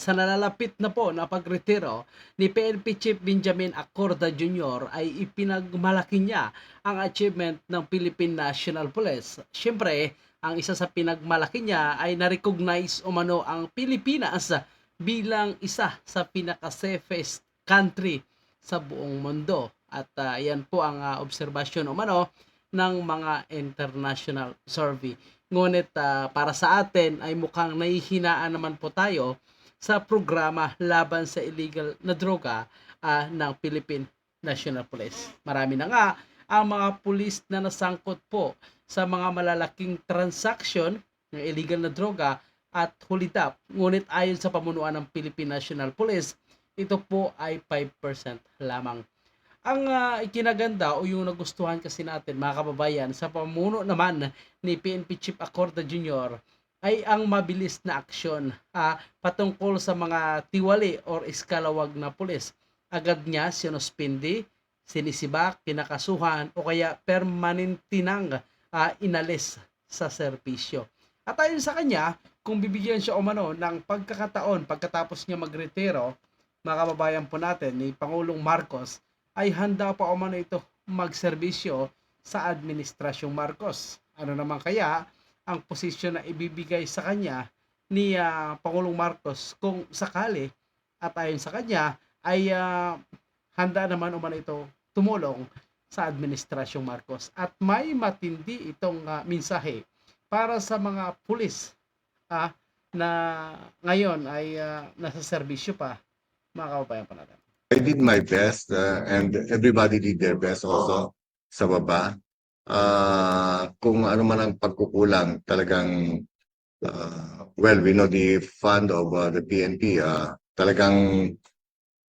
sa nalalapit na po na pagretiro ni PNP Chief Benjamin Acorda Jr. ay ipinagmalaki niya ang achievement ng Philippine National Police. Siyempre, ang isa sa pinagmalaki niya ay na-recognize umano ang Pilipinas bilang isa sa pinaka-safest country sa buong mundo. At ah, yan po ang ah, obserbasyon umano ng mga international survey. Ngunit ah, para sa atin ay mukhang nahihinaan naman po tayo sa programa laban sa illegal na droga ah, ng Philippine National Police. Marami na nga ang mga pulis na nasangkot po sa mga malalaking transaction ng illegal na droga at hulitap. Ngunit ayon sa pamunuan ng Philippine National Police, ito po ay 5% lamang. Ang ah, ikinaganda o yung nagustuhan kasi natin mga kababayan sa pamuno naman ni PNP Chief Acorda Jr. ay ang mabilis na aksyon ah, patungkol sa mga tiwali or iskalawag na pulis. Agad niya sinuspindi, sinisibak, kinakasuhan o kaya permanentinang ah, inalis sa serbisyo. At ayon sa kanya, kung bibigyan siya umano ng pagkakataon pagkatapos niya magretiro, mga kababayan po natin ni Pangulong Marcos, ay handa pa umano ito magserbisyo sa Administrasyong Marcos. Ano naman kaya ang posisyon na ibibigay sa kanya ni ah, Pangulong Marcos kung sakali at ayon sa kanya ay ah, handa naman umano ito tumulong sa Administrasyong Marcos. At may matindi itong ah, mensahe para sa mga pulis ah, na ngayon ay ah, nasa serbisyo pa mga kababayan po natin. I did my best uh, and everybody did their best also sa baba. Uh, kung ano man ang pagkukulang, talagang uh, well, we know the fund of uh, the PNP uh, talagang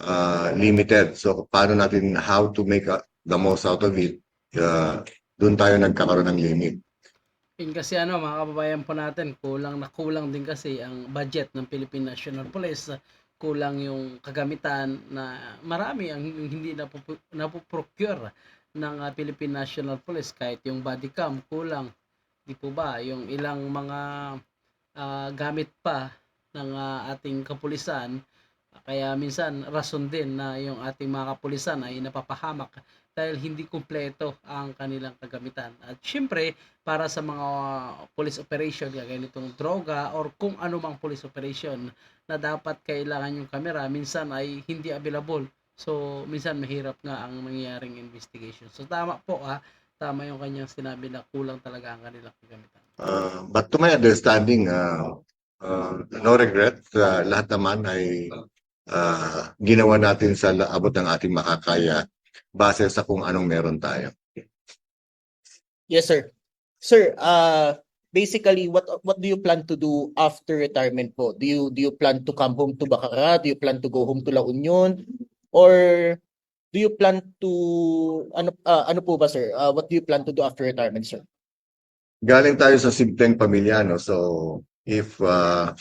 uh, limited. So paano natin how to make uh, the most out of it, uh, doon tayo nagkakaroon ng limit. Yun kasi ano mga kababayan po natin, kulang na kulang din kasi ang budget ng Philippine National Police. Kulang yung kagamitan na marami ang hindi napuprocure ng ah, Philippine National Police. Kahit yung body cam, kulang. Di po ba? Yung ilang mga ah, gamit pa ng ah, ating kapulisan. Kaya minsan rason din na yung ating mga kapulisan ay napapahamak dahil hindi kumpleto ang kanilang kagamitan. At syempre, para sa mga police operation, kaya ganitong droga or kung ano mang police operation na dapat kailangan yung camera, minsan ay hindi available. So, minsan mahirap nga ang mangyayaring investigation. So, tama po ha, tama yung kanyang sinabi na kulang talaga ang kanilang kagamitan. Uh, but to my understanding, uh, uh, no regret, uh, lahat naman ay uh, ginawa natin sa la- abot ng ating makakaya base sa kung anong meron tayo. Yes, sir. Sir, uh, basically, what what do you plan to do after retirement po? Do you do you plan to come home to Bacara? Do you plan to go home to La Union? Or do you plan to ano uh, ano po ba, sir? Uh, what do you plan to do after retirement, sir? Galing tayo sa simpleng pamilya, no? So, if uh,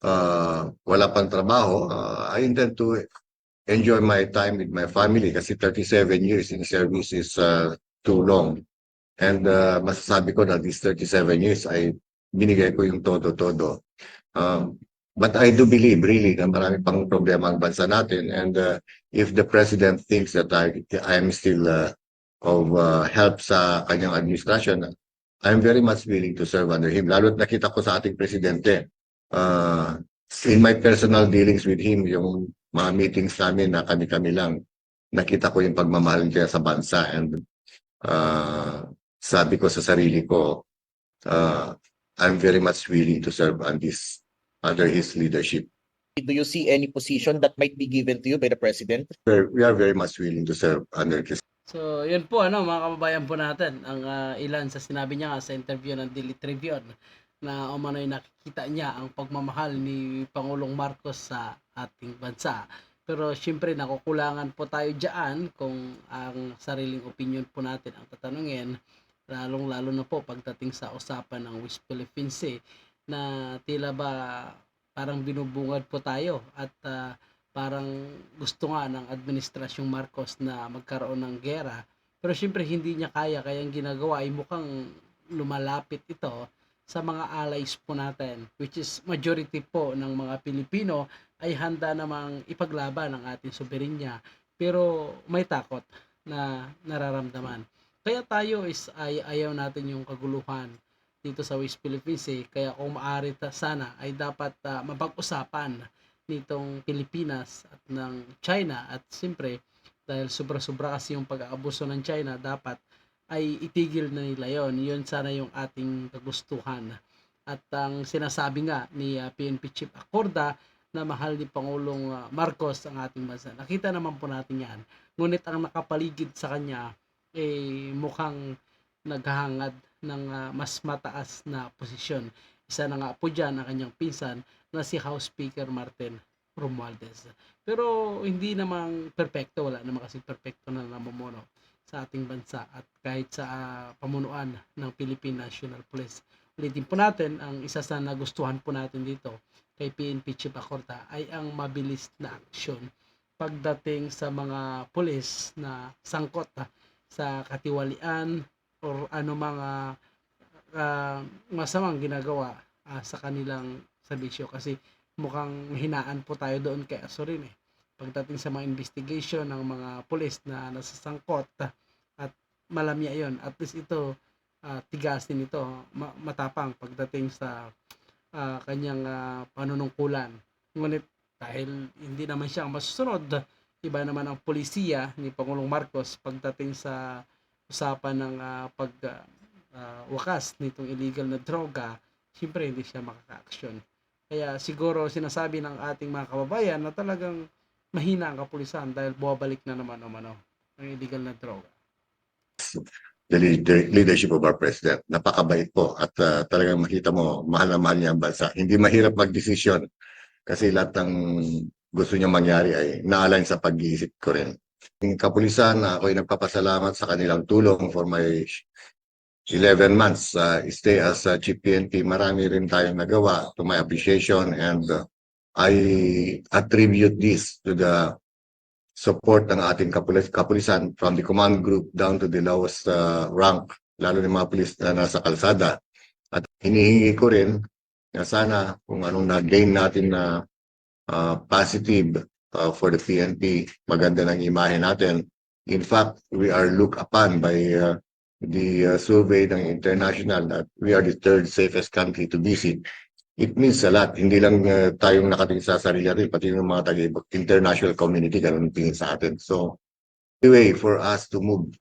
uh, wala pang trabaho, uh, I intend to enjoy my time with my family kasi 37 years in service is uh, too long. And uh, masasabi ko na these 37 years ay binigay ko yung todo-todo. Um, but I do believe really na marami pang problema ang bansa natin and uh, if the president thinks that I, I am still uh, of uh, help sa kanyang administration, I'm very much willing to serve under him. Lalo't nakita ko sa ating presidente, uh, in my personal dealings with him, yung mga meetings namin na kami-kami lang, nakita ko yung pagmamahal niya sa bansa and uh, sabi ko sa sarili ko, uh, I'm very much willing to serve on this, under his leadership. Do you see any position that might be given to you by the president? We are very much willing to serve under his So, yun po ano mga kababayan po natin ang ah, ilan sa sinabi niya nga sa interview ng Daily Tribune na umano'y nakikita niya ang pagmamahal ni Pangulong Marcos sa ating bansa. Pero syempre nakukulangan po tayo diyan kung ang sariling opinion po natin ang tatanungin lalong-lalo na po pagdating sa usapan ng West Philippine Sea na tila ba parang binubungad po tayo at ah, parang gusto nga ng administrasyong Marcos na magkaroon ng gera. Pero syempre hindi niya kaya kaya ang ginagawa ay mukhang lumalapit ito sa mga allies po natin which is majority po ng mga Pilipino ay handa namang ipaglaban ang ating soberenya. Pero may takot na nararamdaman. Kaya tayo is ay ayaw natin yung kaguluhan dito sa West Philippines eh. Kaya kung maaari ta sana ay dapat ah, mapag-usapan nitong Pilipinas at ng China. At siyempre dahil sobra-sobra kasi yung pag-aabuso ng China dapat ay itigil na nila yon yun sana yung ating kagustuhan. At ang sinasabi nga ni ah, PNP Chief Acorda na mahal ni Pangulong ah, Marcos ang ating bansa. Nakita naman po natin yan. Ngunit ang nakapaligid sa kanya eh mukhang naghahangad ng ah, mas mataas na posisyon isa na nga po dyan ang kanyang pinsan na si House Speaker Martin Romualdez. Pero hindi namang perpekto, wala naman kasi perpekto na namumuno sa ating bansa at kahit sa ah, pamunuan ng Philippine National Police. Ulitin po natin, ang isa sa nagustuhan po natin dito kay PNP Chief Acorta ay ang mabilis na aksyon pagdating sa mga pulis na sangkot sa katiwalian or ano mga ah, masamang ginagawa ah, sa kanilang serbisyo. Kasi mukhang hinaan po tayo doon kay Asorin eh. Pagdating sa mga investigation ng mga pulis na nasasangkot at malamya yon at least ito ah, tigas din ito ma- matapang pagdating sa ah, kanyang ah, panunungkulan. Ngunit dahil hindi naman siya ang masusunod iba naman ang polisiya ni Pangulong Marcos pagdating sa usapan ng ah, pag ah, wakas nitong illegal na droga siyempre hindi siya makaka-action kaya siguro sinasabi ng ating mga kababayan na talagang mahina ang kapulisan dahil bumabalik na naman umano ang illegal na droga. the leader- leadership of our president. Napakabait po at ah, talagang makita mo, mahal na mahal niya ang bansa. Hindi mahirap magdesisyon kasi lahat ng gusto niya mangyari ay naalign sa pag-iisip ko rin. Kapulisan, ako ay nagpapasalamat sa kanilang tulong for my 11 months uh, stay as uh, Chief. Marami rin tayong nagawa to my appreciation and uh, I attribute this to the support ng ating kapulis kapulisan from the command group down to the lowest uh, rank, lalo ng mga pulis na nasa kalsada. At hinihingi ko rin na sana kung anong na-gain natin na uh, positive uh, for the PNP, maganda ng imahe natin. In fact, we are looked upon by uh, the uh, survey ng international that we are the third safest country to visit. It means a lot. Hindi lang uh, tayong nakatingin sa sarili natin, pati yung mga taga international community ganun tingin sa atin. So, anyway, for us to move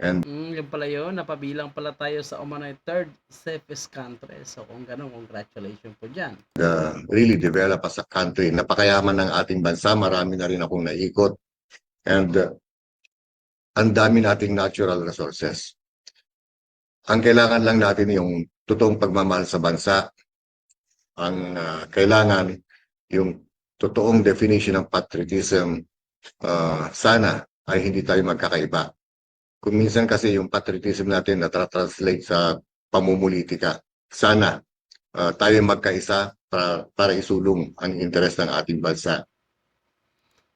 and Mm, yun pala yun, napabilang pala tayo sa umano'y third safest country. So kung gano'n, congratulations po dyan. uh, really develop as a country. Napakayaman ng ating bansa. Marami na rin akong naikot. And uh, ang dami nating natural resources. Ang kailangan lang natin yung totoong pagmamahal sa bansa. Ang uh, kailangan yung totoong definition ng patriotism. Uh, sana ay hindi tayo magkakaiba. Kung minsan kasi yung patriotism natin na translate sa pamumulitika. Sana uh, tayo magkaisa para, para isulong ang interes ng ating bansa.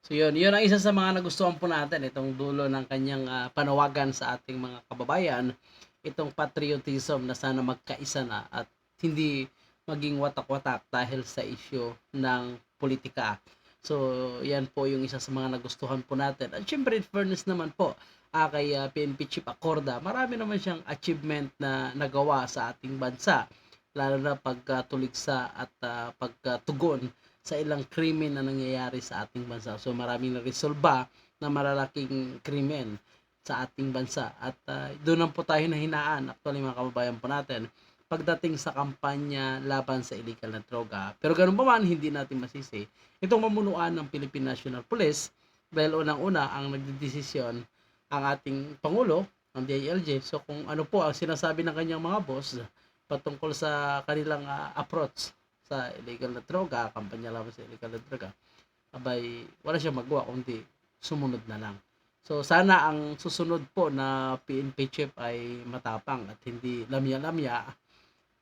So yun, yun ang isa sa mga nagustuhan po natin, itong dulo ng kanyang ah, panawagan sa ating mga kababayan, itong patriotism na sana magkaisa na at hindi maging watak-watak dahil sa issue ng politika. So, yan po yung isa sa mga nagustuhan po natin. At syempre, in fairness naman po, ah, kay ah, PNP Chief Acorda, marami naman siyang achievement na nagawa sa ating bansa lalo na pagkatuligsa at ah, pagkatugon sa ilang krimen na nangyayari sa ating bansa. So maraming na-resolba na malalaking krimen sa ating bansa. At ah, doon lang po tayo nahinaan, actually mga kababayan po natin, pagdating sa kampanya laban sa illegal na droga. Pero ganun pa man, hindi natin masisi. Itong mamunuan ng Philippine National Police, dahil unang-una ang nagdidesisyon ang ating Pangulo, ang DILG. So kung ano po ang sinasabi ng kanyang mga boss patungkol sa kanilang ah, approach sa illegal na droga, kampanya laban sa illegal na droga, abay, wala siyang magawa kundi sumunod na lang. So sana ang susunod po na PNP chief ay matapang at hindi lamya-lamya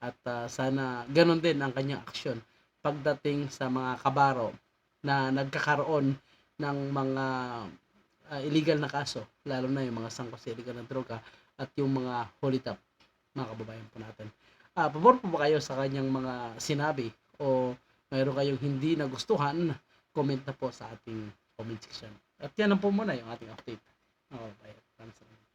at ah, sana ganun din ang kanyang aksyon pagdating sa mga kabaro na nagkakaroon ng mga ah, illegal na kaso, lalo na yung mga sangkot sa illegal na droga at yung mga holy top, mga kababayan po natin. Ah, pabor po ba kayo sa kanyang mga sinabi o mayroon kayong hindi nagustuhan, comment na po sa ating comment section. At yan po muna yung ating update. Okay, bye.